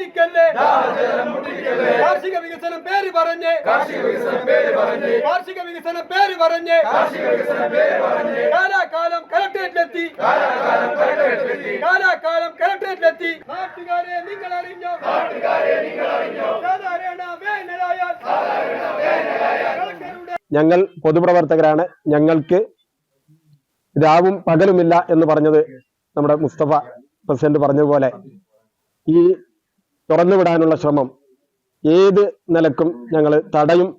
മുട്ടിക്കല്ലേ? കാർഷിക വികസനം പേര് പറഞ്ഞ്. കാർഷിക വികസനം പേര് പറഞ്ഞ്. കാലാകാലം കലക്ടറേറ്റിലെത്തി കാലാകാലം കലക്ടറേറ്റിലെത്തി നാട്ടുകാരെ നിങ്ങൾ അറിഞ്ഞോ സാധാരണ വേനലായാൽ. ഞങ്ങൾ പൊതുപ്രവർത്തകരാണ്. ഞങ്ങൾക്ക് രാവും പകലുമില്ല എന്ന് പറഞ്ഞത് നമ്മുടെ മുസ്തഫ പ്രസിഡന്റ് പറഞ്ഞതുപോലെ ഈ തുറന്നുവിടാനുള്ള ശ്രമം ഏത് നിലക്കും ഞങ്ങൾ തടയും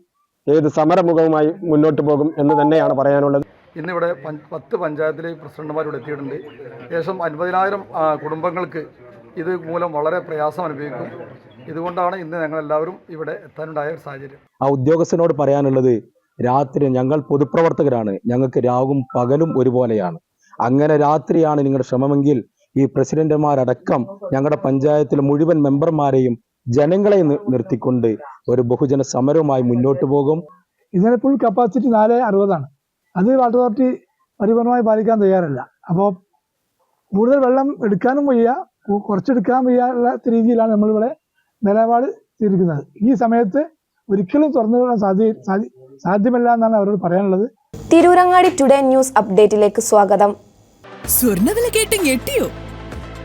ഏത് സമരമുഖവുമായി മുന്നോട്ട് പോകും എന്ന് തന്നെയാണ് പറയാനുള്ളത്. ഇന്നിവിടെ പത്ത് പഞ്ചായത്തിലെ പ്രസിഡന്റുമാർ ഇവിടെ എത്തിയിട്ടുണ്ട്. ഏകദേശം അൻപതിനായിരം കുടുംബങ്ങൾക്ക് ഇത് മൂലം വളരെ പ്രയാസം അനുഭവിക്കും. ഇതുകൊണ്ടാണ് ഇന്ന് ഞങ്ങൾ എല്ലാവരും ഇവിടെ എത്താനുണ്ടായ ഒരു സാഹചര്യം. ആ ഉദ്യോഗസ്ഥനോട് പറയാനുള്ളത് രാത്രി ഞങ്ങൾ പൊതുപ്രവർത്തകരാണ്. ഞങ്ങൾക്ക് രാവും പകലും ഒരുപോലെയാണ്. അങ്ങനെ രാത്രിയാണ് നിങ്ങളുടെ ശ്രമമെങ്കിൽ ഈ പ്രസിഡന്റുമാരടക്കം ഞങ്ങളുടെ പഞ്ചായത്തിലെ മുഴുവൻ മെമ്പർമാരെയും ജനങ്ങളെ നിർത്തിക്കൊണ്ട് ഒരു ബഹുജന സമരവുമായി മുന്നോട്ട് പോകും. ഇതിന് ഫുൾ കപ്പാസിറ്റി നാല് അറുപതാണ്. അത് വാട്ടർ അതോറിറ്റി പരിപൂർണമായി പാലിക്കാൻ തയ്യാറല്ല. അപ്പോൾ കൂടുതൽ വെള്ളം എടുക്കാനും വയ്യ കുറച്ചെടുക്കാൻ വയ്യാത്ത രീതിയിലാണ് നമ്മളിവിടെ നിലപാട് സ്വീകരിക്കുന്നത് ഈ സമയത്ത് ഒരിക്കലും തുറന്നു വിടാൻ സാധ്യ- സാധ്യമല്ല എന്നാണ് അവരോട് പറയാനുള്ളത്. തിരൂരങ്ങാടി ടുഡേ ന്യൂസ് അപ്ഡേറ്റിലേക്ക് സ്വാഗതം. സ്വർണവില കേട്ട് ഞെട്ടിയോ?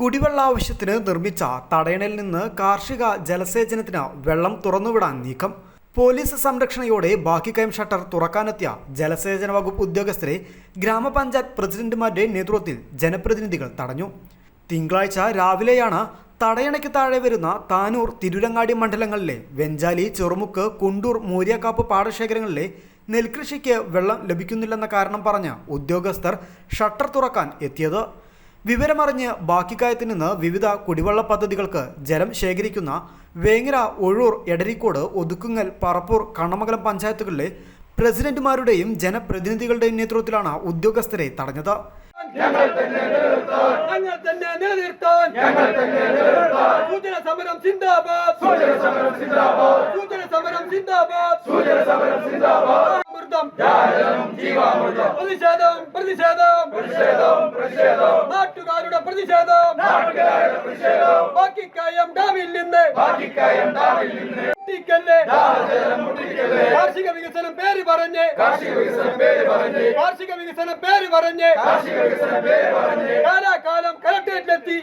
കുടിവെള്ള ആവശ്യത്തിന് നിർമ്മിച്ച തടയണയിൽ നിന്ന് കാർഷിക ജലസേചനത്തിന് വെള്ളം തുറന്നുവിടാൻ നീക്കം. പോലീസ് സംരക്ഷണയോടെ ബാക്കി കൈം ഷട്ടർ തുറക്കാനെത്തിയ ജലസേചന വകുപ്പ് ഉദ്യോഗസ്ഥരെ ഗ്രാമപഞ്ചായത്ത് പ്രസിഡന്റുമാരുടെ നേതൃത്വത്തിൽ ജനപ്രതിനിധികൾ തടഞ്ഞു. തിങ്കളാഴ്ച രാവിലെയാണ് തടയണയ്ക്ക് താഴെ വരുന്ന താനൂർ തിരുരങ്ങാടി മണ്ഡലങ്ങളിലെ വെഞ്ചാലി ചെറുമുക്ക് കുണ്ടൂർ മൂര്യാക്കാപ്പ് പാടശേഖരങ്ങളിലെ നെൽകൃഷിക്ക് വെള്ളം ലഭിക്കുന്നില്ലെന്ന കാരണം പറഞ്ഞ് ഉദ്യോഗസ്ഥർ ഷട്ടർ തുറക്കാൻ എത്തിയത്. വിവരമറിഞ്ഞ് ബാക്കിക്കായത്തിൽ നിന്ന് വിവിധ കുടിവെള്ള പദ്ധതികൾക്ക് ജലം ശേഖരിക്കുന്ന വേങ്ങര ഒഴൂർ എടരിക്കോട് ഒതുക്കുങ്ങൽ പറപ്പൂർ കണ്ണമംഗലം പഞ്ചായത്തുകളിലെ പ്രസിഡന്റുമാരുടെയും ജനപ്രതിനിധികളുടെയും നേതൃത്വത്തിലാണ് ഉദ്യോഗസ്ഥരെ തടഞ്ഞത്. ഞങ്ങൾ തന്നെ നിലനിർത്താൻ. ഞങ്ങൾ തന്നെ നിലനിർത്താൻ. സൂചന സമരം സിന്ദാബാദ്. സൂചന സമരം സിന്ദാബാദ്. സൂചന സമരം സിന്ദാബാദ്. സൂചന സമരം സിന്ദാബാദ്. അമൃതം ജീവാമൃതം. പ്രതിഷേധം പ്രതിഷേധം. പ്രതിഷേധം പ്രതിഷേധം. നാട്ടുകാരുടെ പ്രതിഷേധം. നാട്ടുകാരുടെ പ്രതിഷേധം. ബാക്കിക്കായം ഡാമിൽ നിന്ന്. ബാക്കിക്കായം ഡാമിൽ നിന്ന്. പറഞ്ഞ്. കാർഷിക വികസനം പേര് പറഞ്ഞ്. കാർഷിക വികസനം പേര് പറഞ്ഞ്. കാലാകാലം കലക്ടറേറ്റിലെത്തി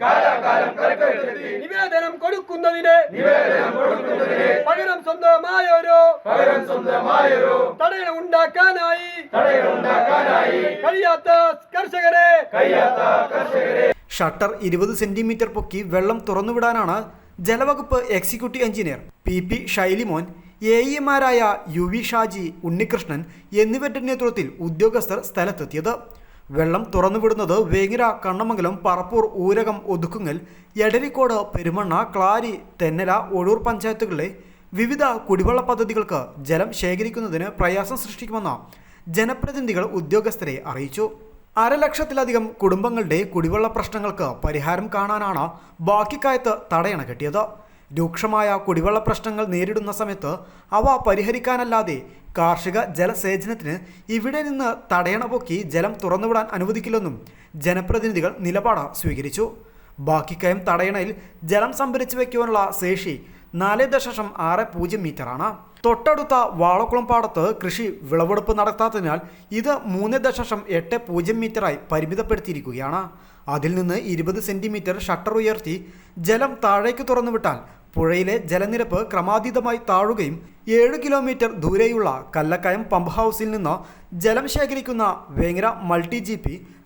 കാലാകാലം കലക്ടറേറ്റിലെത്തി നിവേദനം കൊടുക്കുന്നതിന്. പകരം സ്വന്തമായ ഒരു തടയണ ഉണ്ടാക്കാനായി. കഴിയാത്ത കർഷകരെ. കഴിയാത്ത കർഷകരെ. ഷട്ടർ ഇരുപത് സെന്റിമീറ്റർ പൊക്കി വെള്ളം തുറന്നുവിടാനാണ് ജലവകുപ്പ് executive engineer P P Shailimon A ഇമാരായ U V Shaji Unnikrishnan എന്നിവരുടെ നേതൃത്വത്തിൽ ഉദ്യോഗസ്ഥർ സ്ഥലത്തെത്തിയത്. വെള്ളം തുറന്നുവിടുന്നത് വേങ്ങര കണ്ണമംഗലം പറപ്പൂർ ഊരകം ഒതുക്കുങ്ങൽ എടരിക്കോട് പെരുമണ്ണ ക്ലാരി തെന്നല ഒഴൂർ പഞ്ചായത്തുകളിലെ വിവിധ കുടിവെള്ള പദ്ധതികൾക്ക് ജലം ശേഖരിക്കുന്നതിന് പ്രയാസം സൃഷ്ടിക്കുമെന്ന് ജനപ്രതിനിധികൾ ഉദ്യോഗസ്ഥരെ അറിയിച്ചു. അരലക്ഷത്തിലധികം കുടുംബങ്ങളുടെ കുടിവെള്ള പ്രശ്നങ്ങൾക്ക് പരിഹാരം കാണാനാണ് ബാക്കിക്കായത്ത് തടയണ കെട്ടിയത്. രൂക്ഷമായ കുടിവെള്ള പ്രശ്നങ്ങൾ നേരിടുന്ന സമയത്ത് അവ പരിഹരിക്കാനല്ലാതെ കാർഷിക ജലസേചനത്തിന് ഇവിടെ നിന്ന് തടയണ പൊക്കി ജലം തുറന്നുവിടാൻ അനുവദിക്കില്ലെന്നും ജനപ്രതിനിധികൾ നിലപാട് സ്വീകരിച്ചു. ബാക്കിക്കയം തടയണയിൽ ജലം സംഭരിച്ചു വയ്ക്കുവാനുള്ള ശേഷി നാല് ദശാംശം ആറ് പൂജ്യം മീറ്ററാണ്. തൊട്ടടുത്ത വാളക്കുളം പാടത്ത് കൃഷി വിളവെടുപ്പ് നടത്താത്തതിനാൽ ഇത് മൂന്ന് ദശാംശം എട്ട് പൂജ്യം മീറ്ററായി പരിമിതപ്പെടുത്തിയിരിക്കുകയാണ്. അതിൽ നിന്ന് ഇരുപത് സെന്റിമീറ്റർ ഷട്ടർ ഉയർത്തി ജലം താഴേക്ക് തുറന്നുവിട്ടാൽ പുഴയിലെ ജലനിരപ്പ് ക്രമാതീതമായി താഴുകയും ഏഴ് കിലോമീറ്റർ ദൂരെയുള്ള കല്ലക്കയം പമ്പ് ഹൗസിൽ നിന്ന് ജലം ശേഖരിക്കുന്ന വേങ്ങര മൾട്ടി ജി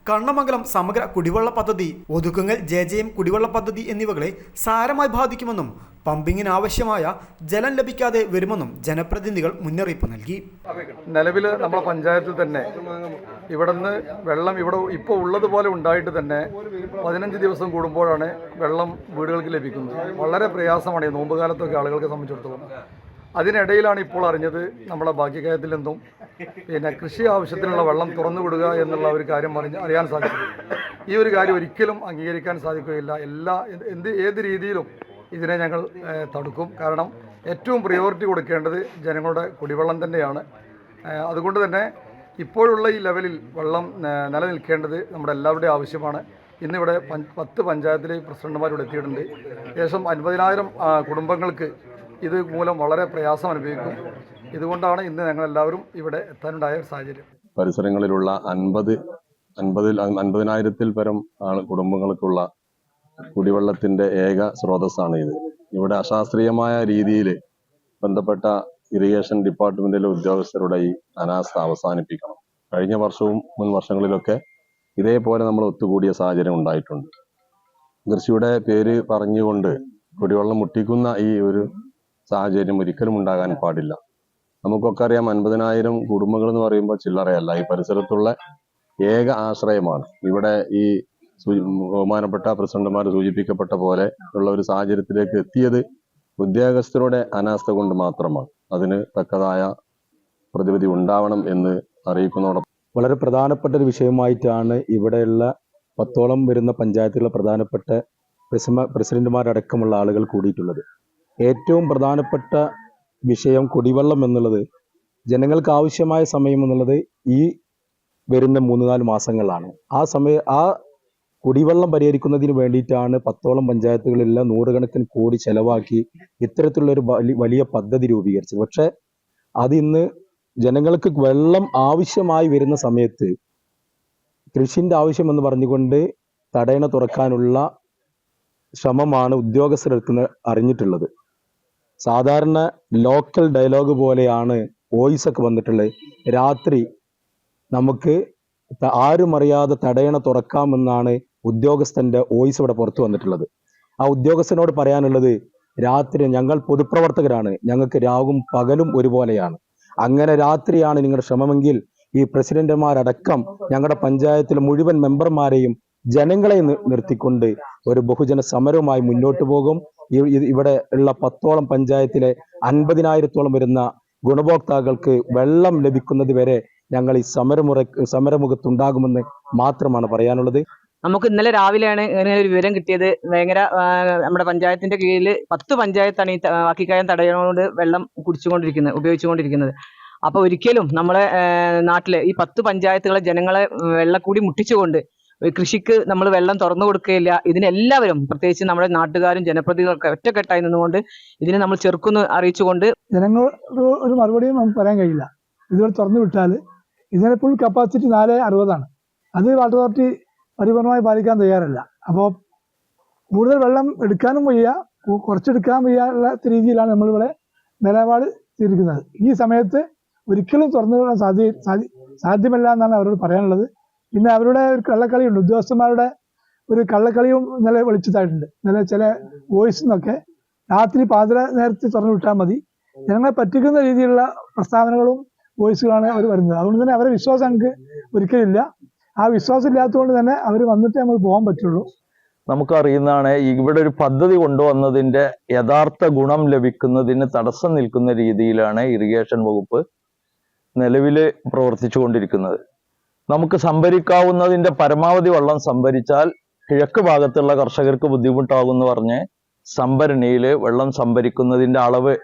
കണ്ണമംഗലം സമഗ്ര കുടിവെള്ള പദ്ധതി ഒതുക്കുങ്ങൽ ജെ ജെ എം കുടിവെള്ള പദ്ധതി എന്നിവകളെ സാരമായി ബാധിക്കുമെന്നും പമ്പിങ്ങിന് ആവശ്യമായ ജലം ലഭിക്കാതെ വരുമെന്നും ജനപ്രതിനിധികൾ മുന്നറിയിപ്പ് നൽകി. നിലവിൽ നമ്മുടെ പഞ്ചായത്തിൽ തന്നെ ഇവിടുന്ന് വെള്ളം ഇവിടെ ഇപ്പോൾ ഉള്ളതുപോലെ ഉണ്ടായിട്ട് തന്നെ പതിനഞ്ച് ദിവസം കൂടുമ്പോഴാണ് വെള്ളം വീടുകൾക്ക് ലഭിക്കുന്നത്. വളരെ പ്രയാസമാണ് ഈ നോമ്പുകാലത്തൊക്കെ ആളുകൾക്ക് സംബന്ധിച്ചിടത്തോളം. അതിനിടയിലാണ് ഇപ്പോൾ അറിഞ്ഞത് നമ്മുടെ ഭാഗ്യകാര്യത്തിൽ നിന്നും പിന്നെ കൃഷി ആവശ്യത്തിനുള്ള വെള്ളം തുറന്നു വിടുക എന്നുള്ള ഒരു കാര്യം പറഞ്ഞ് അറിയാൻ സാധിക്കും ഈ ഒരു കാര്യം ഒരിക്കലും അംഗീകരിക്കാൻ സാധിക്കുകയില്ല. എല്ലാ എന്ത് ഏത് രീതിയിലും ഇതിനെ ഞങ്ങൾ തടുക്കും. കാരണം ഏറ്റവും പ്രിയോറിറ്റി കൊടുക്കേണ്ടത് ജനങ്ങളുടെ കുടിവെള്ളം തന്നെയാണ്. അതുകൊണ്ട് തന്നെ ഇപ്പോഴുള്ള ഈ ലെവലിൽ വെള്ളം നിലനിൽക്കേണ്ടത് നമ്മുടെ എല്ലാവരുടെയും ആവശ്യമാണ്. ഇന്നിവിടെ പത്ത് പഞ്ചായത്തിലെ പ്രസിഡന്റുമാരിവിടെ എത്തിയിട്ടുണ്ട്. ഏകദേശം അൻപതിനായിരം കുടുംബങ്ങൾക്ക് ഇത് മൂലം വളരെ പ്രയാസം അനുഭവിക്കും. ഇതുകൊണ്ടാണ് ഇന്ന് ഞങ്ങളെല്ലാവരും ഇവിടെ എത്താനുണ്ടായ ഒരു സാഹചര്യം. പരിസരങ്ങളിലുള്ള അൻപത് അൻപതിൽ അൻപതിനായിരത്തിൽ പരം ആണ് കുടുംബങ്ങൾക്കുള്ള കുടിവെള്ളത്തിന്റെ ഏക സ്രോതസ്സാണ് ഇത് ഇവിടെ അശാസ്ത്രീയമായ രീതിയിൽ ബന്ധപ്പെട്ട ഇറിഗേഷൻ ഡിപ്പാർട്ട്മെന്റിലെ ഉദ്യോഗസ്ഥരുടെ ഈ അനാസ്ഥ അവസാനിപ്പിക്കണം. കഴിഞ്ഞ വർഷവും മുൻ വർഷങ്ങളിലൊക്കെ ഇതേപോലെ നമ്മൾ ഒത്തുകൂടിയ സാഹചര്യം ഉണ്ടായിട്ടുണ്ട്. കൃഷിയുടെ പേര് പറഞ്ഞുകൊണ്ട് കുടിവെള്ളം മുട്ടിക്കുന്ന ഈ ഒരു സാഹചര്യം ഒരിക്കലും ഉണ്ടാകാൻ പാടില്ല. നമുക്കൊക്കെ അറിയാം അൻപതിനായിരം കുടുംബങ്ങൾ എന്ന് പറയുമ്പോൾ ചില്ലറയല്ല. ഈ പരിസരത്തുള്ള ഏക ആശ്രയമാണ്. ഇവിടെ ഈ ബഹുമാനപ്പെട്ട പ്രസിഡന്റുമാർ സൂചിപ്പിക്കപ്പെട്ട പോലെ ഉള്ള ഒരു സാഹചര്യത്തിലേക്ക് എത്തിയത് ഉദ്യോഗസ്ഥരുടെ അനാസ്ഥ കൊണ്ട് മാത്രമാണ്. അതിന് തക്കതായ പ്രതിവിധി ഉണ്ടാവണം എന്ന് അറിയിക്കുന്നതോടൊപ്പം വളരെ പ്രധാനപ്പെട്ട ഒരു വിഷയമായിട്ടാണ് ഇവിടെയുള്ള പത്തോളം വരുന്ന പഞ്ചായത്തുകളിലെ പ്രധാനപ്പെട്ട പ്രസിഡന്റുമാരടക്കമുള്ള ആളുകൾ കൂടിയിട്ടുള്ളത്. ഏറ്റവും പ്രധാനപ്പെട്ട വിഷയം കുടിവെള്ളം എന്നുള്ളത് ജനങ്ങൾക്ക് ആവശ്യമായ സമയം എന്നുള്ളത് ഈ വരുന്ന മൂന്ന് നാല് മാസങ്ങളാണ് ആ സമയ ആ കുടിവെള്ളം പരിഹരിക്കുന്നതിന് വേണ്ടിയിട്ടാണ് പത്തോളം പഞ്ചായത്തുകളെല്ലാം നൂറുകണക്കിന് കോടി ചെലവാക്കി ഇത്തരത്തിലുള്ള ഒരു വലിയ പദ്ധതി രൂപീകരിച്ചത്. പക്ഷെ അത് ഇന്ന് ജനങ്ങൾക്ക് വെള്ളം ആവശ്യമായി വരുന്ന സമയത്ത് കൃഷിന്റെ ആവശ്യം എന്ന് പറഞ്ഞുകൊണ്ട് തടയണ തുറക്കാനുള്ള ശ്രമമാണ് ഉദ്യോഗസ്ഥർക്ക് അറിഞ്ഞിട്ടുള്ളത്. സാധാരണ ലോക്കൽ ഡയലോഗ് പോലെയാണ് വോയിസ് ഒക്കെ വന്നിട്ടുള്ളത് രാത്രി നമുക്ക് ആരും അറിയാതെ തടയണ തുറക്കാമെന്നാണ് ഉദ്യോഗസ്ഥന്റെ വോയിസ് ഇവിടെ പുറത്തു വന്നിട്ടുള്ളത്. ആ ഉദ്യോഗസ്ഥനോട് പറയാനുള്ളത് രാത്രി ഞങ്ങൾ പൊതുപ്രവർത്തകരാണ്. ഞങ്ങൾക്ക് രാവും പകലും ഒരുപോലെയാണ്. അങ്ങനെ രാത്രിയാണ് നിങ്ങളുടെ ശ്രമമെങ്കിൽ ഈ പ്രസിഡന്റുമാരടക്കം ഞങ്ങളുടെ പഞ്ചായത്തിലെ മുഴുവൻ മെമ്പർമാരെയും ജനങ്ങളെ നിർത്തിക്കൊണ്ട് ഒരു ബഹുജന സമരവുമായി മുന്നോട്ട് പോകും. ഇവിടെ ഉള്ള പത്തോളം പഞ്ചായത്തിലെ അൻപതിനായിരത്തോളം വരുന്ന ഗുണഭോക്താക്കൾക്ക് വെള്ളം ലഭിക്കുന്നത് വരെ ഞങ്ങൾ ഈ സമരമുറ സമരമുഖത്തുണ്ടാകുമെന്ന് മാത്രമാണ് പറയാനുള്ളത്. നമുക്ക് ഇന്നലെ രാവിലെയാണ് ഇങ്ങനെ ഒരു വിവരം കിട്ടിയത്. ഭയങ്കര നമ്മുടെ പഞ്ചായത്തിന്റെ കീഴിൽ പത്ത് പഞ്ചായത്താണ് ഈ വാക്കിക്കായം തടയണോട് വെള്ളം കുടിച്ചുകൊണ്ടിരിക്കുന്നത് ഉപയോഗിച്ചുകൊണ്ടിരിക്കുന്നത്. അപ്പൊ ഒരിക്കലും നമ്മളെ നാട്ടിലെ ഈ പത്ത് പഞ്ചായത്തുകളെ ജനങ്ങളെ വെള്ളക്കൂടി മുട്ടിച്ചുകൊണ്ട് കൃഷിക്ക് നമ്മൾ വെള്ളം തുറന്നു കൊടുക്കുകയില്ല. ഇതിനെല്ലാവരും പ്രത്യേകിച്ച് നമ്മുടെ നാട്ടുകാരും ജനപ്രതിനിധികളൊക്കെ ഒറ്റക്കെട്ടായി നിന്നുകൊണ്ട് ഇതിനെ നമ്മൾ ചെറുക്കുന്നു അറിയിച്ചുകൊണ്ട് ജനങ്ങൾ ഒരു മറുപടിയും നമുക്ക് പറയാൻ കഴിയില്ല. ഇതുവരെ തുറന്നു വിട്ടാൽ ഇതിന്റെ ഫുൾ കപ്പാസിറ്റി നാല് അറുപതാണ്. അത് വാട്ടർ അതോറിറ്റി പരിപൂർണമായി പാലിക്കാൻ തയ്യാറല്ല. അപ്പോൾ കൂടുതൽ വെള്ളം എടുക്കാനും വയ്യ കുറച്ചെടുക്കാൻ വയ്യാത്ത രീതിയിലാണ് നമ്മളിവിടെ നിലപാട് സ്വീകരിക്കുന്നത് ഈ സമയത്ത് ഒരിക്കലും തുറന്നു വിടാൻ സാധ്യ സാധ്യമല്ല എന്നാണ് അവരോട് പറയാനുള്ളത്. പിന്നെ അവരുടെ ഒരു കള്ളക്കളിയുണ്ട്. ഉദ്യോഗസ്ഥന്മാരുടെ ഒരു കള്ളക്കളിയും ഇന്നലെ വിളിച്ചതായിട്ടുണ്ട്. ഇന്നലെ ചില വോയിസ് നിന്നൊക്കെ രാത്രി പാതിര നേരത്തെ തുറന്നു വിട്ടാൽ മതി. ജനങ്ങളെ പറ്റിക്കുന്ന രീതിയിലുള്ള പ്രസ്താവനകളും വോയിസുകളാണ് അവർ വരുന്നത്. അതുകൊണ്ട് തന്നെ അവരെ വിശ്വാസം ഞങ്ങൾക്ക് ഒരിക്കലില്ല. ആ വിശ്വാസം ഇല്ലാത്തതുകൊണ്ട് തന്നെ അവർ വന്നിട്ട് നമ്മൾ പോകാൻ പറ്റുള്ളൂ. നമുക്കറിയുന്നതാണ് ഇവിടെ ഒരു പദ്ധതി കൊണ്ടുവന്നതിന്റെ യഥാർത്ഥ ഗുണം ലഭിക്കുന്നതിന് തടസ്സം നിൽക്കുന്ന രീതിയിലാണ് ഇറിഗേഷൻ വകുപ്പ് നിലവിൽ പ്രവർത്തിച്ചു കൊണ്ടിരിക്കുന്നത് നമുക്ക് സംഭരിക്കാവുന്നതിന്റെ പരമാവധി വെള്ളം സംഭരിച്ചാൽ കിഴക്ക് ഭാഗത്തുള്ള കർഷകർക്ക് ബുദ്ധിമുട്ടാകുമെന്ന് പറഞ്ഞ് സംഭരണിയിൽ വെള്ളം സംഭരിക്കുന്നതിന്റെ അളവ്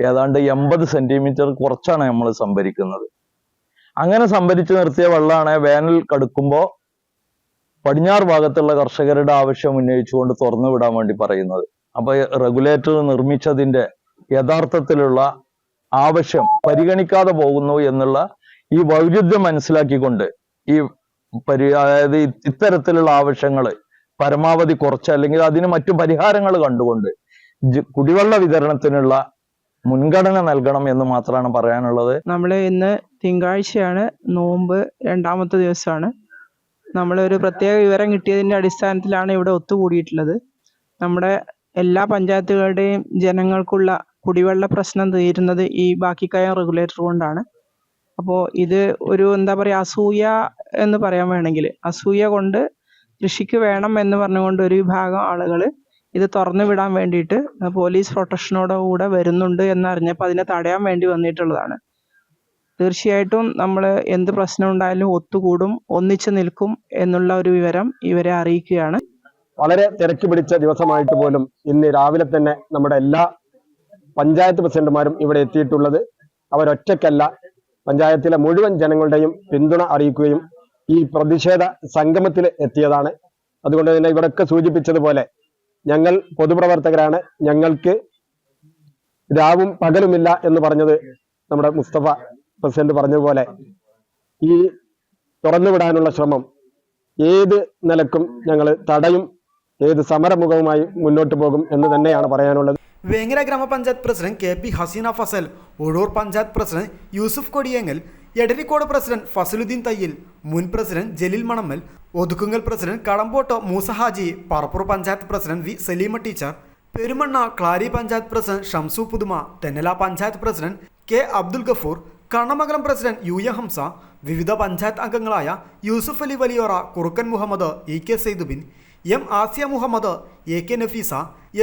ഏതാണ്ട് എൺപത് സെന്റിമീറ്റർ കുറച്ചാണ് നമ്മൾ സംഭരിക്കുന്നത്. അങ്ങനെ സംഭരിച്ചു നിർത്തിയ വെള്ളമാണ് വേനൽ കടുക്കുമ്പോൾ പടിഞ്ഞാറ് ഭാഗത്തുള്ള കർഷകരുടെ ആവശ്യം ഉന്നയിച്ചുകൊണ്ട് തുറന്നു വിടാൻ വേണ്ടി പറയുന്നത്. അപ്പൊ റെഗുലേറ്റർ നിർമ്മിച്ചതിന്റെ യഥാർത്ഥത്തിലുള്ള ആവശ്യം പരിഗണിക്കാതെ പോകുന്നു എന്നുള്ള ഈ വൈരുദ്ധ്യം മനസ്സിലാക്കിക്കൊണ്ട് ഈ പരി അതായത് ഇത്തരത്തിലുള്ള ആവശ്യങ്ങൾ പരമാവധി കുറച്ച് അല്ലെങ്കിൽ അതിന് മറ്റു പരിഹാരങ്ങൾ കണ്ടുകൊണ്ട് കുടിവെള്ള വിതരണത്തിനുള്ള മുൻഗണന നൽകണം എന്ന് മാത്രമാണ് പറയാനുള്ളത്. നമ്മൾ ഇന്ന് തിങ്കാഴ്ചയാണ് നോമ്പ് രണ്ടാമത്തെ ദിവസമാണ്. നമ്മളൊരു പ്രത്യേക വിവരം കിട്ടിയതിന്റെ അടിസ്ഥാനത്തിലാണ് ഇവിടെ ഒത്തുകൂടിയിട്ടുള്ളത്. നമ്മുടെ എല്ലാ പഞ്ചായത്തുകളുടെയും ജനങ്ങൾക്കുള്ള കുടിവെള്ള പ്രശ്നം തീരുന്നത് ഈ ബാക്കി ബാക്കിക്കായം റെഗുലേറ്റർ കൊണ്ടാണ്. അപ്പോൾ ഇത് ഒരു എന്താ പറയുക അസൂയ എന്ന് പറയാൻ വേണമെങ്കിൽ. അസൂയ കൊണ്ട് കൃഷിക്ക് വേണം എന്ന് പറഞ്ഞുകൊണ്ട് ഒരു വിഭാഗം ആളുകൾ ഇത് തുറന്നു വിടാൻ വേണ്ടിയിട്ട് പോലീസ് പ്രൊട്ടക്ഷനോടെ കൂടെ വരുന്നുണ്ട് എന്നറിഞ്ഞപ്പോൾ അതിനെ തടയാൻ വേണ്ടി വന്നിട്ടുള്ളതാണ്. തീർച്ചയായിട്ടും നമ്മൾ എന്ത് പ്രശ്നം ഉണ്ടായാലും ഒത്തുകൂടും ഒന്നിച്ചു നിൽക്കും എന്നുള്ള ഒരു വിവരം ഇവരെ അറിയിക്കുകയാണ്. വളരെ തിരക്ക് പിടിച്ച ദിവസമായിട്ട് പോലും ഇന്ന് രാവിലെ തന്നെ നമ്മുടെ എല്ലാ പഞ്ചായത്ത് പ്രസിഡന്റുമാരും ഇവിടെ എത്തിയിട്ടുള്ളത്. അവരൊറ്റയ്ക്കല്ല പഞ്ചായത്തിലെ മുഴുവൻ ജനങ്ങളുടെയും പിന്തുണ അറിയിക്കുകയും ഈ പ്രതിഷേധ സംഗമത്തിൽ എത്തിയതാണ്. അതുകൊണ്ട് തന്നെ ഇവരൊക്കെ സൂചിപ്പിച്ചതുപോലെ ഞങ്ങൾ പൊതുപ്രവർത്തകരാണ്. ഞങ്ങൾക്ക് രാവും പകലുമില്ല എന്ന് പറഞ്ഞത് നമ്മുടെ മുസ്തഫ പ്രസിഡന്റ് പറഞ്ഞതുപോലെ ഈ തുറന്നുവിടാനുള്ള ശ്രമം ഏത് നിലക്കും ഞങ്ങൾ തടയും ഏത് സമരമുഖവുമായി മുന്നോട്ട് പോകും എന്ന് തന്നെയാണ് പറയാനുള്ളത്. വേങ്ങര ഗ്രാമപഞ്ചായത്ത് president K P Haseena Fazal Ozhur panchayat president Yusuf Kodiyengal Edarikode president Fazaluddin Thayyil മുൻ president Jaleel Manammal Othukkungal president Kadampotto Moosa Haji Parappur panchayat president V Saleema teacher Perumanna Clari panchayat president Shamsu Puthuma Thennala panchayat president K Abdul Gafoor Kannamangalam president U A Hamsa വിവിധ പഞ്ചായത്ത് അംഗങ്ങളായ Yusuf Ali Valiyora Kurukkan Muhammad E K Saidubin M Asiya Muhammad A K Nafeesa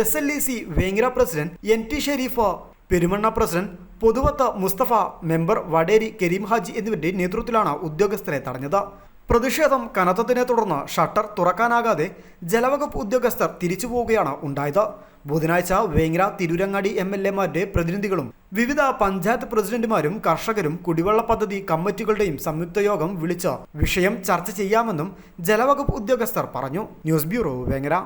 S L E C Vengara president N T Sherif Perumanna president Pothuvath Musthafa member Vaderi Kareem Haji എന്നിവരുടെ നേതൃത്വത്തിലാണ് ഉദ്യോഗസ്ഥരെ തടഞ്ഞത്. പ്രതിഷേധം കനത്തതിനെ തുടർന്ന് shutter തുറക്കാനാകാതെ ജലവകുപ്പ് ഉദ്യോഗസ്ഥർ തിരിച്ചു പോവുകയാണ് ഉണ്ടായത്. ബുധനാഴ്ച വേങ്ങര തിരൂരങ്ങാടി എം എൽ എമാരുടെ പ്രതിനിധികളും വിവിധ പഞ്ചായത്ത് പ്രസിഡന്റുമാരും കർഷകരും കുടിവെള്ള പദ്ധതി കമ്മിറ്റികളുടെയും സംയുക്ത യോഗം വിളിച്ച് വിഷയം ചർച്ച ചെയ്യാമെന്നും ജലവകുപ്പ് ഉദ്യോഗസ്ഥർ പറഞ്ഞു. News bureau Vengara.